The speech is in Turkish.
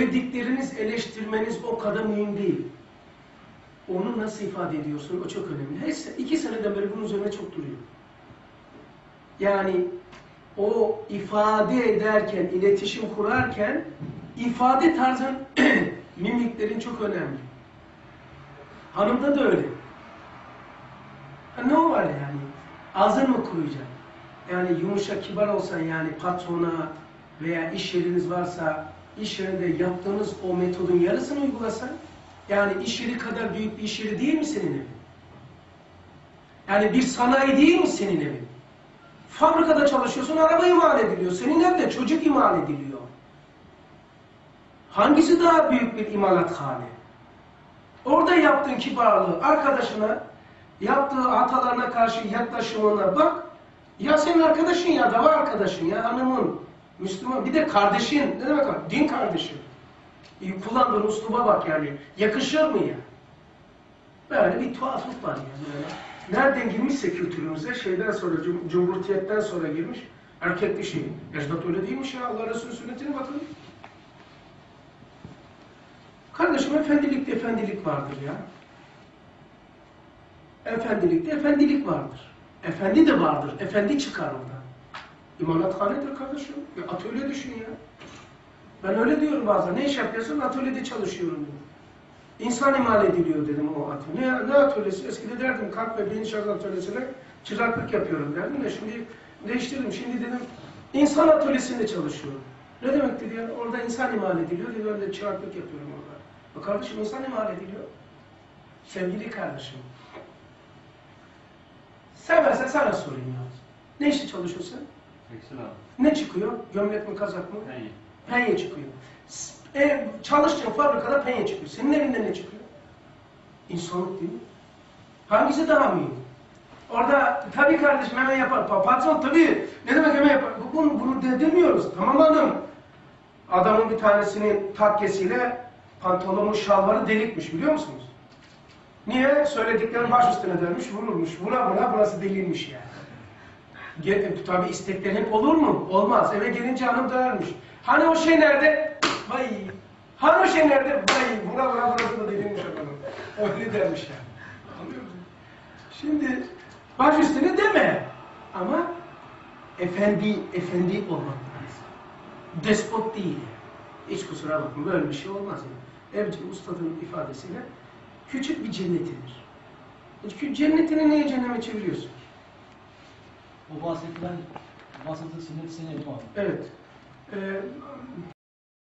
Sevdikleriniz eleştirmeniz o kadar mühim değil. Onu nasıl ifade ediyorsun o çok önemli. Her iki seneden beri bunun üzerine çok duruyor. Yani o ifade ederken, iletişim kurarken ifade tarzın, mimiklerin çok önemli. Hanımda da öyle. Ha, ne var yani? Ağzın mı kuruyacak? Yani yumuşak kibar olsan yani patrona veya iş yeriniz varsa iş yerinde yaptığınız o metodun yarısını uygulasan yani iş yeri kadar büyük bir iş yeri değil mi senin evin? Yani bir sanayi değil mi senin evin? Fabrikada çalışıyorsun, araba imal ediliyor. Senin evde çocuk imal ediliyor. Hangisi daha büyük bir imalathane? Orada yaptığın kibarlığı arkadaşına, yaptığı hatalarına karşı yaklaşımına bak. Ya senin arkadaşın ya da var arkadaşın ya hanımın, Müslüman. Bir de kardeşin. Ne demek o? Din kardeşin. E, Kullandığın usluba bak yani. Yakışır mı ya? Böyle bir tuhaflık var yani. Nereden girmişse kültürümüze şeyden sonra, cum- cumhuriyetten sonra girmiş. Erkek dişi. Ecdat öyle değilmiş ya. Allah Resulü sünnetine bakın. Kardeşim efendilikte efendilik vardır ya. Efendilikte efendilik vardır. Efendi de vardır. Efendi çıkar orada. İmalathanedir kardeşim. Ya atölye düşün ya. Ben öyle diyorum bazen. Ne iş yapıyorsun? Atölyede çalışıyorum diyorum. İnsan imal ediliyor dedim o atölye. Ne, ne atölyesi? Eskide derdim kalk ve beyin şarj atölyesine çıraklık yapıyorum derdim de şimdi değiştirdim. Şimdi dedim insan atölyesinde çalışıyorum. Ne demek dedi ya? Orada insan imal ediliyor dedi. Öyle çıraklık yapıyorum orada. Bak kardeşim insan imal ediliyor. Sevgili kardeşim. Seversen sana sorayım ya. Ne işi çalışıyorsun? Ne çıkıyor? Gömlek mi kazak mı? Ben iyi. Penye çıkıyor. E, çalıştığın fabrikada penye çıkıyor. Senin evinde ne çıkıyor? İnsanlık değil mi? Hangisi daha mühim? Orada tabii kardeşim hemen yapar. Pa- Patron tabii. Ne demek hemen yapar? Bu- Bunu, bunu de demiyoruz. Tamam hanım. Adamın bir tanesinin takkesiyle pantolonun şalvarı delikmiş biliyor musunuz? Niye? Söylediklerin baş üstüne dönmüş, vurulmuş. Buna buna burası deliymiş yani. Gel, tabii istekler hep olur mu? Olmaz. Eve gelince hanım dönermiş. Hani o şey nerede? Vay. Hani o şey nerede? Vay. Buna buna burası da deliymiş efendim. Öyle dermiş yani. Anlıyor musun? Şimdi baş üstüne deme. Ama efendi, efendi olmak lazım. Despot değil. Hiç kusura bakma böyle bir şey olmaz yani. Evci Ustad'ın ifadesiyle küçük bir cennetidir. Çünkü cennetini niye cehenneme çeviriyorsun? O bahsedilen vasatı sünnet seni yapamam. Evet. Ee,